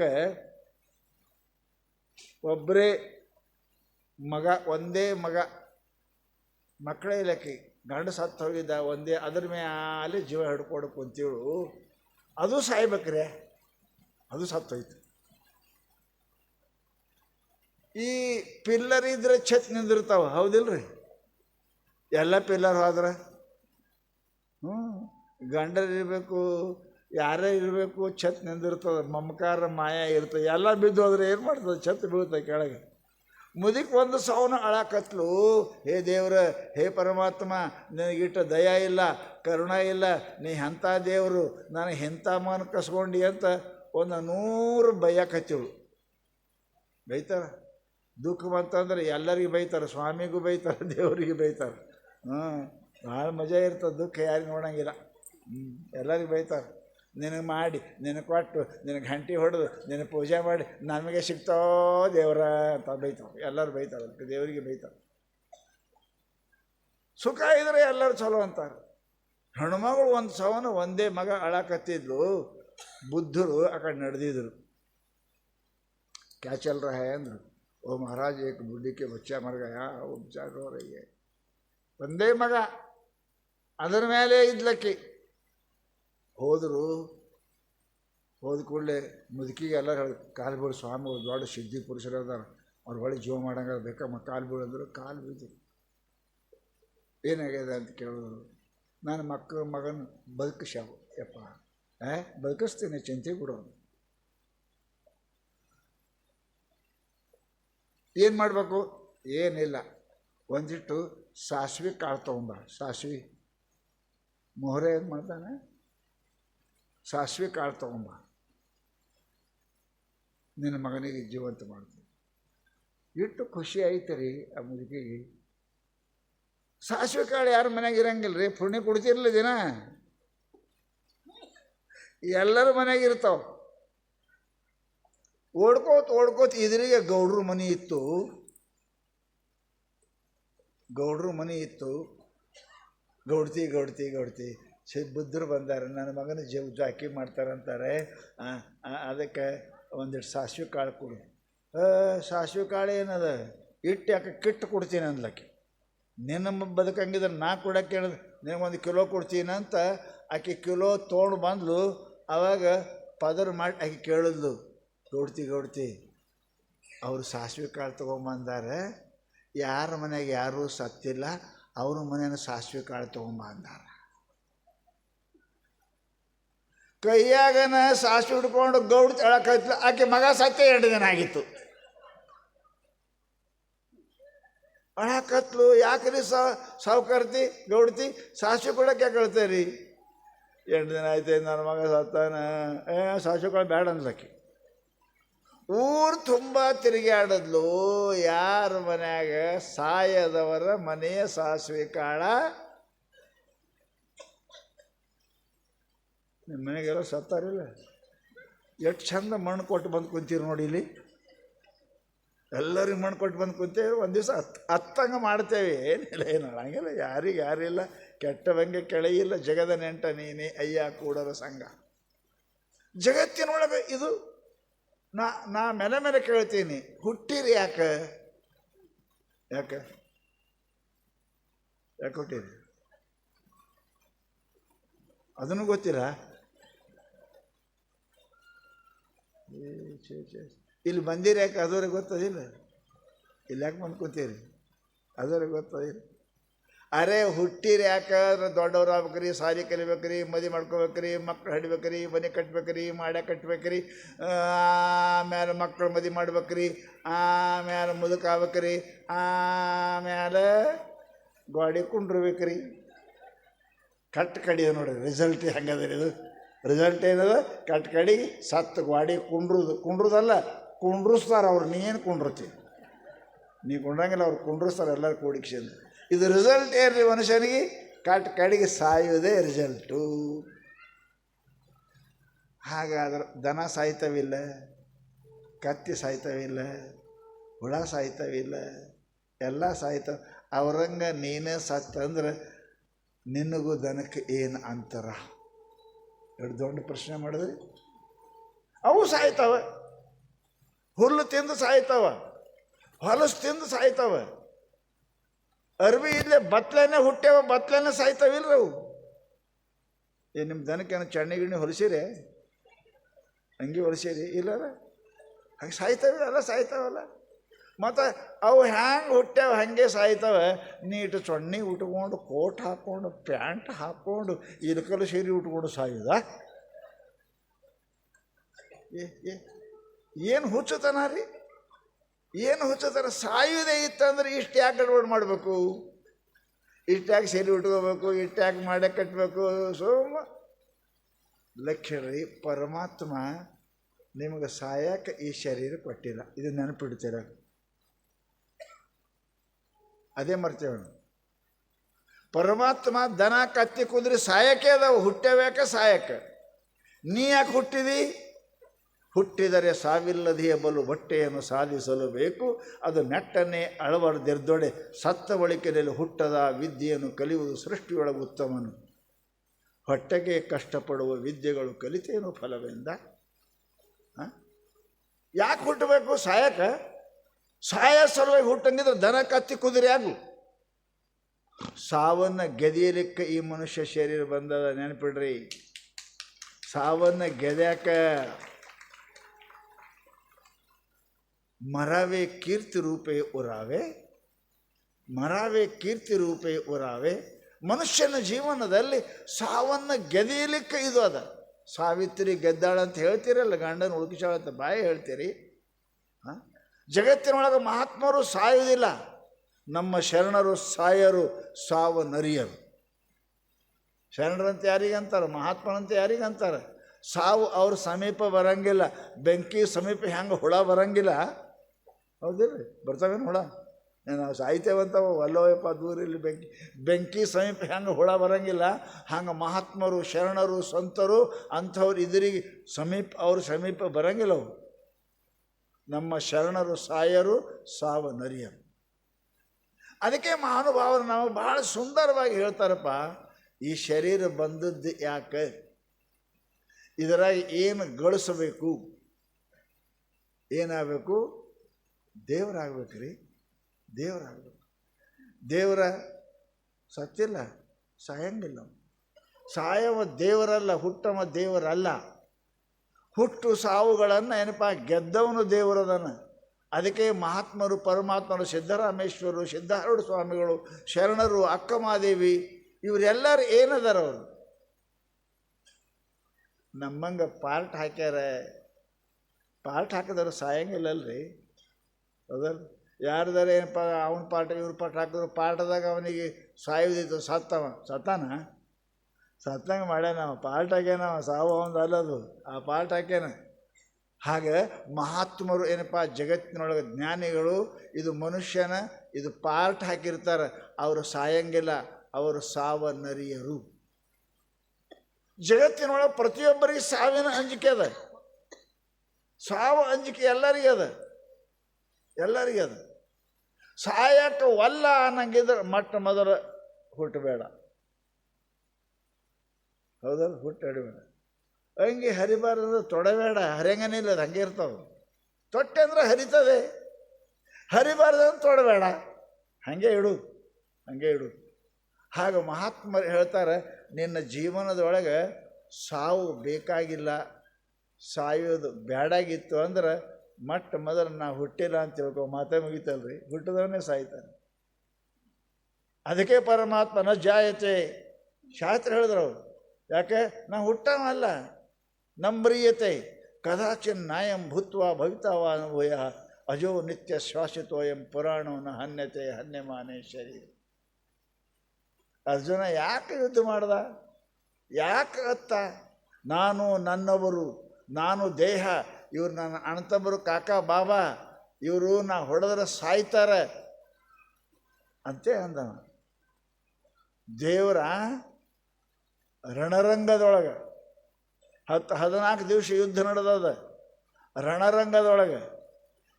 ಅದಕ್ಕೆ ಒಬ್ಬರೇ ಮಗ, ಒಂದೇ ಮಗ, ಮಕ್ಕಳೇ ಲೆಕ್ಕಿ ಗಂಡ ಸತ್ತು ಹೋಗಿದ್ದ ಒಂದೇ, ಅದ್ರ ಮೇಲೆ ಜೀವ ಹಿಡ್ಕೊಂಡು ಕುಂತೀಳು. ಅದು ಸಾಯ್ಬೇಕ್ರೆ, ಅದು ಸತ್ತೋಯ್ತು ಈ ಪಿಲ್ಲರ್ ಇದ್ರೆ ಛತ್ ನಿಂದಿರ್ತಾವ, ಹೌದಿಲ್ರಿ? ಎಲ್ಲ ಪಿಲ್ಲರ್ ಹೋದ್ರೆ? ಹ್ಞೂ ಗಂಡರು ಇರಬೇಕು ಯಾರೇ ಇರಬೇಕು ಛತ್ ನಿಂದಿರ್ತದೆ, ಮಮಕಾರ, ಮಾಯ ಇರ್ತದೆ ಎಲ್ಲ ಬಿದ್ದು ಹೋದ್ರೆ ಏನು ಮಾಡ್ತದೆ? ಛತ್ ಬೀಳ್ತದೆ ಕೆಳಗೆ. ಮುದಿಕ್ ಒಂದು ಸಾವನ್ನ ಅಳಾಕತ್ಲು, ಹೇ ದೇವ್ರ, ಹೇ ಪರಮಾತ್ಮ, ನಿನಗಿಟ್ಟ ದಯ ಇಲ್ಲ, ಕರುಣ ಇಲ್ಲ, ನೀ ಎಂಥ ದೇವರು ನಾನು ಎಂಥ ಮಾನ ಕಸ್ಕೊಂಡು ಅಂತ ಒಂದು ನೂರು ಬೈಯಕತ್ತಿಳು ಬೈತಾರ? ದುಃಖ ಬಂತಂದ್ರೆ ಎಲ್ಲರಿಗೂ ಬೈತಾರೆ, ಸ್ವಾಮಿಗೂ ಬೈತಾರೆ, ದೇವರಿಗೆ ಬೈತಾರೆ. ಹ್ಞೂ ಭಾಳ ಮಜಾ ಇರ್ತದೆ, ದುಃಖ ಯಾರಿಗೂ ನೋಡಂಗಿಲ್ಲ. ಹ್ಞೂ ಎಲ್ಲರಿಗೂ ಬೈತಾರೆ. ನಿನಗೆ ಮಾಡಿ, ನಿನಗೆ ಕೊಟ್ಟು, ನಿನಗೆ ಘಂಟಿ ಹೊಡೆದು, ನಿನಗೆ ಪೂಜೆ ಮಾಡಿ, ನಮಗೆ ಸಿಗ್ತೋ ದೇವರ ಅಂತ ಬೈತಾರೆ ಎಲ್ಲರೂ ಬೈತಾರೆ ದೇವರಿಗೆ ಬೈತಾರೆ ಸುಖ ಇದ್ರೆ ಎಲ್ಲರೂ ಚಲೋ ಅಂತಾರೆ. ಹೆಣ್ಮಗಳು ಒಂದು ಸವನ, ಒಂದೇ ಮಗ ಅಳಕತ್ತಿದ್ರು ಬುದ್ಧರು ಆ ಕಡೆ ನಡೆದಿದ್ರು. ಕ್ಯಾಚಲ್ ರಾಯ ಅಂದರು. ಓ ಮಹಾರಾಜ್, ಏಕ ಬುಡ್ಡಿಕೆ ಬಚ್ಚ ಮರ್ಗಯ ಯಾವ ಒಂದೇ ಮಗ, ಅದರ ಮೇಲೆ ಇದ್ಲಕ್ಕಿ. ಹೋದರು, ಹೋದ ಕೂಡಲೇ ಮುದುಕಿಗೆ ಎಲ್ಲ ಹೇಳಿ, ಕಾಲು ಬೀಳು ಸ್ವಾಮಿ ದೊಡ್ಡ ಸಿದ್ಧಿ ಪುರುಷರು ಅದಾರ. ಅವ್ರ ಒಳಗೆ ಜೀವ ಮಾಡಂಗ ಬೇಕಮ್ಮ ಕಾಲು ಬೀಳಂದ್ರು ಕಾಲು ಬೀಳ್ತು. ಏನಾಗ್ಯದ ಅಂತ ಕೇಳಿದ್ರು. ನಾನು ಮಕ್ಕ ಮಗನ ಬದುಕಿಸ್ಯಾವು. ಯಪ್ಪ ಏ ಬದುಕಿಸ್ತೀನಿ, ಚಿಂತೆ ಬಿಡೋದು ಏನು ಮಾಡಬೇಕು? ಏನಿಲ್ಲ. ಒಂದಿಟ್ಟು ಸಾಸಿವೆ ಕಾಳು ತೊಗೊಂಬ ಸಾಸಿವೆ, ಮೊಹರೆ ಏನು ಮಾಡ್ತಾನೆ? ಸಾಸಿವೆ ಕಾಳು ತೊಗೊಂಬ. ನಿನ್ನ ಮಗನಿಗೆ ಜೀವಂತ ಮಾಡ್ತೀನಿ. ಇಟ್ಟು ಖುಷಿ ಐತೆ ರೀ ಆ ಮುದುಕಿಗೆ ಸಾಸಿವೆ ಕಾಳು ಯಾರ ಮನೆಯಾಗ ಇರಂಗಿಲ್ಲ ರೀ, ಪುಣ್ಯ ಕೊಡ್ತಿರಲಿಲ್ಲ ದಿನ. ಎಲ್ಲರೂ ಮನೆಯಾಗ ಇರ್ತಾವ. ಓಡ್ಕೋತ ಓಡ್ಕೋತ ಇದ್ರಿಗೆ ಗೌಡ್ರ ಮನೆ ಇತ್ತು. ಗೌಡ್ರ ಮನೆ ಇತ್ತು. ಗೌಡ್ತಿ ಗೌಡ್ತಿ ಗೌಡ್ತಿ. ಛೆ, ಬುದ್ಧರು ಬಂದಾರೆ, ನನ್ನ ಮಗನ ಜೀವ ಜಾಕಿ ಮಾಡ್ತಾರಂತಾರೆ. ಅದಕ್ಕೆ ಒಂದಿಷ್ಟು ಸಾಸಿವೆ ಕಾಳು ಕೊಡು. ಸಾಸಿವೆ ಕಾಳು ಏನದ? ಇಟ್ಟು ಯಾಕೆ ಕಿಟ್ಟು ಕೊಡ್ತೀನಿ ಅಂದ್ಲಕ್ಕೆ. ನಿನ್ನ ಬದುಕಂಗಿದ್ರೆ ನಾ ಕೊಡಕ್ಕೆ ಹೇಳಿದ್ ನಿನಗೊಂದು ಕಿಲೋ ಕೊಡ್ತೀನಿ ಅಂತ ಆಕೆ ಕಿಲೋ ತೊಗೊಂಡು ಬಂದ್ಲು. ಅವಾಗ ಪದರ್ ಮಾಡಿ ಆಕೆ ಕೇಳಿದ್ಲು, ಗೌಡ್ತಿ ಗೌಡ್ತಿ, ಅವರು ಸಾಸಿವೆ ಕಾಳು ತೊಗೊಂಬಂದಾರೆ ಯಾರ ಮನೆಗೆ ಯಾರೂ ಸತ್ತಿಲ್ಲ, ಅವ್ರ ಮನೇನ ಸಾಸಿವೆ ಕಾಳು ತೊಗೊಂಬ ಅಂದಾರ ಕೈಯಾಗನ ಸಾಸಿ ಹಿಡ್ಕೊಂಡು ಗೌಡ್ ತೆಳಕೈತ್ಲ ಆಕೆ ಮಗ ಸತ್ತೆ ಎರಡು ದಿನ ಆಗಿತ್ತು. ಅಳಕತ್ಲು, ಯಾಕ್ರಿ ಸಾ, ಸಾವುಕಾರ್ತಿ, ಗೌಡ್ತಿ ಸಾಸಿ ಕೊಡಕ್ಕೆ ಯಾಕೆ ಹೇಳ್ತೇರಿ ಎಂಟು ದಿನ ಆಯ್ತು, ನನ್ನ ಮಗ ಸತ್ತಾನ. ಏ ಕೊಡ ಬೇಡ ಅನ್ಸಕ್ಕೆ ಊರು ತುಂಬ ತಿರುಗಾಡಿದ್ಲು ಯಾರ ಮನ್ಯಾಗ ಸಾಯದವರ ಮನೆಯ ಸಾಸಿವೆ ಕಾಳ ನಿಮ್ಮ ಮನೆಗೆಲ್ಲ ಸತ್ತಾರಿಲ್ಲ ಎಷ್ಟು ಚಂದ ಮಣ್ಣು ಕೊಟ್ಟು ಬಂದು ಕುಂತೀರಿ ನೋಡಿ ಇಲ್ಲಿ. ಎಲ್ಲರಿಗೆ ಮಣ್ಣು ಕೊಟ್ಟು ಬಂದು ಕುಂತೇವೆ ಒಂದು ದಿವಸ ಹತ್, ಹತ್ತಂಗೆ ಮಾಡ್ತೇವೆ. ಏನಿಲ್ಲ ಏನು ಹಂಗಿಲ್ಲ ಯಾರಿಗೆ ಯಾರಿಲ್ಲ ಕೆಟ್ಟವಂಗೆ ಕೆಳೆಯಿಲ್ಲ ಜಗದ ನೆಂಟ ನೀನೆ, ಅಯ್ಯ ಕೂಡರ ಸಂಘ. ಜಗತ್ತಿನೊಳಗೆ ಇದು ನಾ ನಾ ಮೇಲೆ ಮೇಲೆ ಕೇಳ್ತೀನಿ. ಹುಟ್ಟಿರಿ ಯಾಕೆ? ಯಾಕೆ? ಯಾಕೆ ಹುಟ್ಟಿರಿ? ಅದನ್ನು ಗೊತ್ತಿಲ್ಲ ಇಲ್ಲಿ ಬಂದಿರ ಯಾಕೆ ಅದವ್ರಿಗೆ ಗೊತ್ತದಿಲ್ಲ ಇಲ್ಲಿ? ಯಾಕೆ ಬಂದು ಕೂತೀರಿ ಅದವ್ರಿಗೆ ಗೊತ್ತದಿಲ್ಲ ಅರೆ, ಹುಟ್ಟಿರಿ ಯಾಕಂದ್ರೆ ದೊಡ್ಡವ್ರು ಆಗ್ಬೇಕ್ರಿ ಸಾರಿ ಕಲಿಬೇಕ್ರಿ, ಮದಿ ಮಾಡ್ಕೋಬೇಕ್ರಿ, ಮಕ್ಳು ಹಡಿಬೇಕ್ರಿ, ಮನೆ ಕಟ್ಬೇಕ್ರಿ ಮಾಡ್ಯ ಕಟ್ಬೇಕ್ರಿ ಆಮೇಲೆ ಮಕ್ಕಳು ಮದಿ ಮಾಡ್ಬೇಕ್ರಿ ಆಮೇಲೆ ಮುದುಕ ಆಗ್ಬೇಕ್ರಿ ಆಮೇಲೆ ಗಾಡಿ ಕುಂಡ್ರಬೇಕ್ರಿ. ಕಟ್ ಕಡಿ ನೋಡ್ರಿ ರಿಸಲ್ಟ್ ಹೆಂಗದ ರೀ ಇದು? ರಿಸಲ್ಟ್ ಏನದ? ಕಟ್ ಕಡಿ ಸತ್ತು ಗಾಡಿ ಕುಂಡ್ರದು. ಕುಂಡ್ರದಲ್ಲ, ಕುಂಡ್ರಿಸ್ತಾರೆ ಅವ್ರು. ನೀ ಏನು ನೀ ಕುಂಡ್ರಂಗಿಲ್ಲ, ಅವ್ರು ಕುಂಡ್ರಿಸ್ತಾರೆ, ಎಲ್ಲರೂ ಕೂಡಿಕ್ಷನ್ ಇದು ರಿಸಲ್ಟ್ ಏನ್ರಿ ಮನುಷ್ಯನಿಗೆ? ಕಟ್ ಕಡಿಗೆ ಸಾಯುವುದೇ ರಿಸಲ್ಟು ಹಾಗಾದ್ರೆ ದನ ಸಾಯ್ತವಿಲ್ಲ, ಕತ್ತಿ ಸಾಯ್ತವಿಲ್ಲ, ಹುಳ ಸಾಯ್ತವಿಲ್ಲ, ಎಲ್ಲ ಸಾಯ್ತವ. ಅವ್ರಂಗೆ ನೀನೇ ಸತ್ತಂದ್ರೆ ನಿನಗೂ ದನಕ್ಕೆ ಏನು ಅಂತರ? ಎರಡು ದೊಡ್ಡ ಪ್ರಶ್ನೆ ಮಾಡಿದ್ರಿ ಅವು ಸಾಯ್ತಾವೆ. ಹುಲ್ಲು ತಿಂದು ಸಾಯ್ತಾವ. ಹೊಲಸು ತಿಂದು ಸಾಯ್ತಾವ. ಅರ್ವಿ ಇಲ್ಲೇ ಬತ್ಲೇನೆ ಹುಟ್ಟ್ಯಾವ ಬತ್ಲೇನೆ ಸಾಯ್ತಾವಿಲ್ರಿ ಅವು. ಏ ನಿಮ್ಮ ದನಕ್ಕೇನು ಚಣ್ಣಿ ಗಿಣ್ಣಿ ಹೊಲಿಸಿರಿ? ಅಂಗಿ ಹೊಲಿಸಿರಿ? ಇಲ್ಲ ಹಂಗೆ ಸಾಯ್ತಾವಿಲ್ಲ ಸಾಯ್ತಾವಲ್ಲ. ಮತ್ತು ಅವು ಹ್ಯಾಂಗೆ ಹುಟ್ಟ್ಯಾವ ಹಾಗೆ ಸಾಯ್ತವೆ. ನೀಟ್ ಸೊಣ್ಣಿ ಉಟ್ಕೊಂಡು ಕೋಟ್ ಹಾಕ್ಕೊಂಡು ಪ್ಯಾಂಟ್ ಹಾಕ್ಕೊಂಡು ಇಲ್ಕಲು ಸೀರೆ ಉಟ್ಕೊಂಡು ಸಾಯುದ? ಏ ಏನು ಹುಚ್ಚುತನ ರೀ? ಏನು ಹುಚ್ಚುತನ? ಸಾಯುವುದೇ ಇತ್ತಂದ್ರೆ ಇಷ್ಟು ಯಾಕೆ ಗಡ್ಬಡ್ ಮಾಡಬೇಕು? ಇಷ್ಟು ಯಾಕೆ ಸೀರೆ ಉಟ್ಕೋಬೇಕು? ಇಷ್ಟು ಯಾಕೆ ಮಾಡೇ ಕಟ್ಟಬೇಕು ಸೋಮ ಲಕ್ಷ ರೀ, ಪರಮಾತ್ಮ ನಿಮಗೆ ಸಾಯಕ್ಕೆ ಈ ಶರೀರ ಕೊಟ್ಟಿಲ್ಲ. ಇದು ನೆನಪಿಡ್ತೀರ? ಅದೇ ಮರ್ತೇವೆ. ಪರಮಾತ್ಮ ದನ ಕತ್ತಿ ಕುದುರೆ ಸಾಯಕ್ಕೆ ಅದಾವ ಹುಟ್ಟಬೇಕ ಸಾಯಕ ನೀ ಯಾಕೆ ಹುಟ್ಟಿದಿ? ಹುಟ್ಟಿದರೆ ಸಾವಿಲ್ಲದೆಯ ಬಲು ಬಟ್ಟೆಯನ್ನು ಸಾಧಿಸಲು ಬೇಕು, ಅದು ನೆಟ್ಟನೆ ಅಳವರದಿರ್ದೊಡೆ ಸತ್ತ ಬಳಿಕೆಯಲ್ಲಿ ಹುಟ್ಟದ ವಿದ್ಯೆಯನ್ನು ಕಲಿಯುವುದು ಸೃಷ್ಟಿಯೊಳಗೆ ಉತ್ತಮನು. ಹೊಟ್ಟೆಗೆ ಕಷ್ಟಪಡುವ ವಿದ್ಯೆಗಳು ಕಲಿತೇನು ಫಲವೆಂದ? ಯಾಕೆ ಹುಟ್ಟಬೇಕು ಸಾಯಕ ಸಾಯ ಸಲುವಾಗಿ ಹುಟ್ಟಂಗಿದ್ರೆ ದನ ಕತ್ತಿ ಕುದುರೆ ಆಗು. ಸಾವನ್ನ ಗೆದಿಯಲಿಕ್ಕೆ ಈ ಮನುಷ್ಯ ಶರೀರ ಬಂದದ ನೆನಪಿಡ್ರಿ. ಸಾವನ್ನ ಗೆದ್ಯಾಕ ಮರವೇ ಕೀರ್ತಿ ರೂಪೆ ಉರಾವೆ, ಮರವೇ ಕೀರ್ತಿ ರೂಪೆ ಉರಾವೆ, ಮನುಷ್ಯನ ಜೀವನದಲ್ಲಿ ಸಾವನ್ನ ಗೆದಿಯಲಿಕ್ಕೆ ಇದು ಅದ. ಸಾವಿತ್ರಿ ಗೆದ್ದಾಳ ಅಂತ ಹೇಳ್ತೀರಲ್ಲ, ಗಂಡನ ಉಳುಕಿಸಾಳ ಅಂತ ಬಾಯಿ ಹೇಳ್ತೀರಿ. ಜಗತ್ತಿನೊಳಗೆ ಮಹಾತ್ಮರು ಸಾಯುವುದಿಲ್ಲ, ನಮ್ಮ ಶರಣರು ಸಾಯರು ಸಾವು ನರಿಯರು ಶರಣರಂತ ಯಾರಿಗಂತಾರೆ ಯಾರಿಗೆ ಅಂತಾರೆ? ಸಾವು ಅವ್ರ ಸಮೀಪ ಬರಂಗಿಲ್ಲ, ಬೆಂಕಿ ಸಮೀಪ ಹೆಂಗೆ ಹುಳ ಬರಂಗಿಲ್ಲ. ಹೌದಿಲ್ರಿ? ಬರ್ತಾವೇನು ಹುಳ? ನಾವು ಸಾಯ್ತೇವಂತವ ವಲ್ಲೋಯಪ್ಪ ದೂರ ಇಲ್ಲಿ ಬೆಂಕಿ ಬೆಂಕಿ ಸಮೀಪ ಹೆಂಗೆ ಹುಳ ಬರಂಗಿಲ್ಲ. ಹಂಗೆ ಮಹಾತ್ಮರು, ಶರಣರು, ಸಂತರು, ಅಂಥವ್ರು ಇದ್ರಿಗೆ ಸಮೀಪ, ಅವ್ರ ಸಮೀಪ ಬರಂಗಿಲ್ಲ ಅವು. ನಮ್ಮ ಶರಣರು ಸಾಯರು, ಸಾವ ನರಿಯರು. ಅದಕ್ಕೆ ಮಹಾನುಭಾವರು ನಾವು ಭಾಳ ಸುಂದರವಾಗಿ ಹೇಳ್ತಾರಪ್ಪ, ಈ ಶರೀರ ಬಂದದ್ದು ಯಾಕೆ? ಇದರಾಗ ಏನು ಗಳಿಸಬೇಕು? ಏನಾಗಬೇಕು? ದೇವರಾಗ್ಬೇಕ್ರಿ, ದೇವರಾಗಬೇಕು. ದೇವರ ಸತ್ತಿಲ್ಲ, ಸಾಯಂಗಿಲ್ಲ. ಸಾಯವ ದೇವರಲ್ಲ ಹುಟ್ಟಮ ದೇವರಲ್ಲ. ಹುಟ್ಟು ಸಾವುಗಳನ್ನು ಏನಪ್ಪ, ಗೆದ್ದವನು ದೇವರದನ. ಅದಕ್ಕೆ ಮಹಾತ್ಮರು, ಪರಮಾತ್ಮರು, ಸಿದ್ದರಾಮೇಶ್ವರರು, ಸಿದ್ಧಾರೂಢ ಸ್ವಾಮಿಗಳು, ಶರಣರು, ಅಕ್ಕಮಾದೇವಿ, ಇವರೆಲ್ಲರೂ ಏನದಾರ ಅವರು? ನಮ್ಮಂಗೆ ಪಾರ್ಟ್ ಹಾಕ್ಯಾರ. ಪಾರ್ಟ್ ಹಾಕಿದ್ರೆ ಸಾಯಂಗಿಲ್ಲಲ್ರಿ. ಅದರ ಯಾರ್ದಾರ ಏನಪ್ಪ, ಅವನ ಪಾಠ ಇವ್ರ ಪಾಠ ಹಾಕಿದ್ರು ಪಾಠದಾಗ ಅವನಿಗೆ ಸಾಯುವುದಿತ್ತು ಸತ್ತವ, ಸತ್ತಾನ? ಸತ್ತಂಗೆ ಮಾಡ್ಯಾನ ನಾವು ಪಾಲ್ಟ್ ಹಾಕ್ಯಾನ ಅವ ಸಾವು ಒಂದು ಅಲ್ಲದು, ಆ ಪಾಲ್ಟ್ ಹಾಕ್ಯಾನ. ಹಾಗೆ ಮಹಾತ್ಮರು ಏನಪ್ಪ, ಜಗತ್ತಿನೊಳಗೆ ಜ್ಞಾನಿಗಳು, ಇದು ಮನುಷ್ಯನ, ಇದು ಪಾರ್ಟ್ ಹಾಕಿರ್ತಾರೆ. ಅವರು ಸಾಯಂಗಿಲ್ಲ, ಅವರು ಸಾವ ನರಿಯರು ಜಗತ್ತಿನೊಳಗೆ ಪ್ರತಿಯೊಬ್ಬರಿಗೆ ಸಾವಿನ ಅಂಜಿಕೆ ಅದ. ಸಾವು ಅಂಜಿಕೆ ಎಲ್ಲರಿಗೆ ಅದ. ಎಲ್ಲರಿಗೆ ಅದ. ಸಾಯಕ್ಕೆ ಒಲ್ಲ ಅನ್ನಂಗಿದ್ರೆ ಮೊಟ್ಟ ಮೊದಲು ಹುಟ್ಟಬೇಡ ಹೌದಲ್ಲ? ಹುಟ್ಟಾಡಬೇಡ ಹಂಗೆ ಹರಿಬಾರ್ದು ತೊಡಬೇಡ. ಹರಿಯಂಗನಿಲ್ಲ ಅದು ಹಂಗೆ ಇರ್ತಾವೆ ತೊಟ್ಟೆ ಅಂದ್ರೆ ಹರಿತದೆ. ಹರಿಬಾರ್ದು ಅಂತ ತೊಡಬೇಡ. ಹಾಗೆ ಇಡು ಹಾಗೆ ಇಡು. ಹಾಗೆ ಮಹಾತ್ಮರು ಹೇಳ್ತಾರೆ, ನಿನ್ನ ಜೀವನದೊಳಗೆ ಸಾವು ಬೇಕಾಗಿಲ್ಲ. ಸಾಯೋದು ಬೇಡಾಗಿತ್ತು ಅಂದ್ರೆ ಮೊಟ್ಟ ಮೊದಲು ನಾ ಹುಟ್ಟಿಲ್ಲ ಅಂತ ತಿಳ್ಕೊ, ಮಾತೇ ಮುಗಿತಲ್ರಿ. ಹುಟ್ಟಿದವನೇ ಸಾಯ್ತಾನೆ. ಅದಕ್ಕೆ ಪರಮಾತ್ಮನ ಜಾಯತೆ. ಶಾಸ್ತ್ರ ಹೇಳಿದ್ರು ಅವ್ರು. ಯಾಕೆ? ನಾ ಹುಟ್ಟವಲ್ಲ. ನಂಬ್ರಿಯತೆ ಕದಾಚಿನ್ ನಾಯಂ ಭೂತ್ವ ಭವಿತಾವ ಅನುಭಯ ಅಜೋ ನಿತ್ಯ ಶ್ವಾಸಿತೋಯಂ ಪುರಾಣವನ್ನ ಹನ್ಯತೆ ಹನ್ಯಮಾನೆ ಶರೀರ. ಅರ್ಜುನ ಯಾಕೆ ಯುದ್ಧ ಮಾಡ್ದ? ಯಾಕೆ ಅತ್ತ? ನಾನು ನನ್ನವರು, ನಾನು ದೇಹ. ಇವ್ರು ನನ್ನ ಅಣ್ಣತಮ್ಮರು, ಕಾಕ, ಬಾಬಾ. ಇವರು ನಾ ಹೊಡೆದ್ರೆ ಸಾಯ್ತಾರೆ. ಅಂತೇ ಅಂದವ. ದೇವರ ರಣರಂಗದೊಳಗೆ ಹತ್ತು ಹದಿನಾಲ್ಕು ದಿವಸ ಯುದ್ಧ ನಡೆದದ, ರಣರಂಗದೊಳಗೆ.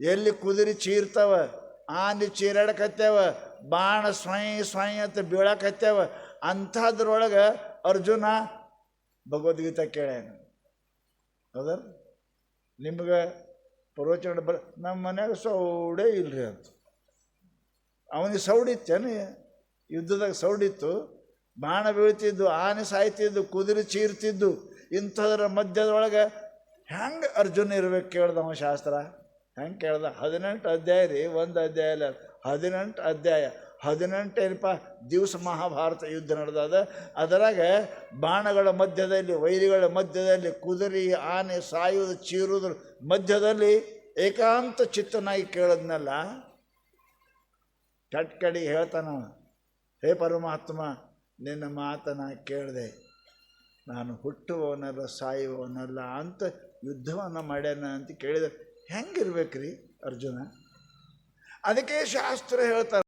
ಎಲ್ಲಿ ಕುದುರೆ ಚೀರ್ತವ, ಆನೆ ಚೀರಾಡಕತ್ತೇವ, ಬಾಣ ಸ್ವಯಂ ಸ್ವಯಂ ಅಂತ ಬೀಳಕತ್ತೇವ, ಅಂಥದ್ರೊಳಗೆ ಅರ್ಜುನ ಭಗವದ್ಗೀತೆ ಕೇಳ್ಯಾನ. ಹೌದಲ್ಲ ನಿಮ್ಗೆ ಪ್ರವಚನ ಬರ ನಮ್ಮ ಮನ್ಯಾಗ ಸೌಡೇ ಇಲ್ರಿ ಅಂತ. ಅವನಿಗೆ ಸೌಡಿತ್ತೇನು? ಯುದ್ಧದಾಗ ಸೌಡಿತ್ತು. ಬಾಣ ಬೀಳ್ತಿದ್ದು, ಆನೆ ಸಾಯ್ತಿದ್ದು, ಕುದುರೆ ಚೀರ್ತಿದ್ದು, ಇಂಥದ್ರ ಮಧ್ಯದೊಳಗೆ ಹೆಂಗೆ ಅರ್ಜುನ ಇರ್ಬೇಕು ಅವ ಶಾಸ್ತ್ರ? ಹೆಂಗೆ ಕೇಳ್ದ? ಹದಿನೆಂಟು ಅಧ್ಯಾಯ ರೀ, ಒಂದು ಅಧ್ಯಾಯ ಅಲ್ಲ, ಹದಿನೆಂಟು ಅಧ್ಯಾಯ. ಹದಿನೆಂಟು ಏನಪ್ಪ, ದಿವಸ ಮಹಾಭಾರತ ಯುದ್ಧ ನಡೆದಾದ. ಅದರಾಗ ಬಾಣಗಳ ಮಧ್ಯದಲ್ಲಿ, ವೈರಿಗಳ ಮಧ್ಯದಲ್ಲಿ, ಕುದುರೆ, ಆನೆ ಸಾಯುವುದು ಚೀರುವುದ್ರ ಮಧ್ಯದಲ್ಲಿ ಏಕಾಂತ ಚಿತ್ತನಾಗಿ ಕೇಳದ್ನಲ್ಲ? ಕಟ್ಕಡಿ ಹೇಳ್ತಾನ ಹೇ ಪರಮಾತ್ಮ ನಿನ್ನ ಮಾತನ್ನು ಕೇಳಿದೆ, ನಾನು ಹುಟ್ಟುವವನಲ್ಲ, ಸಾಯುವವನಲ್ಲ ಅಂತ ಯುದ್ಧವನ್ನು ಮಾಡ್ಯಾನ ಅಂತ ಕೇಳಿದ. ಹೆಂಗಿರ್ಬೇಕ್ರಿ ಅರ್ಜುನ? ಅದಕ್ಕೆ ಶಾಸ್ತ್ರ ಹೇಳ್ತಾರೆ.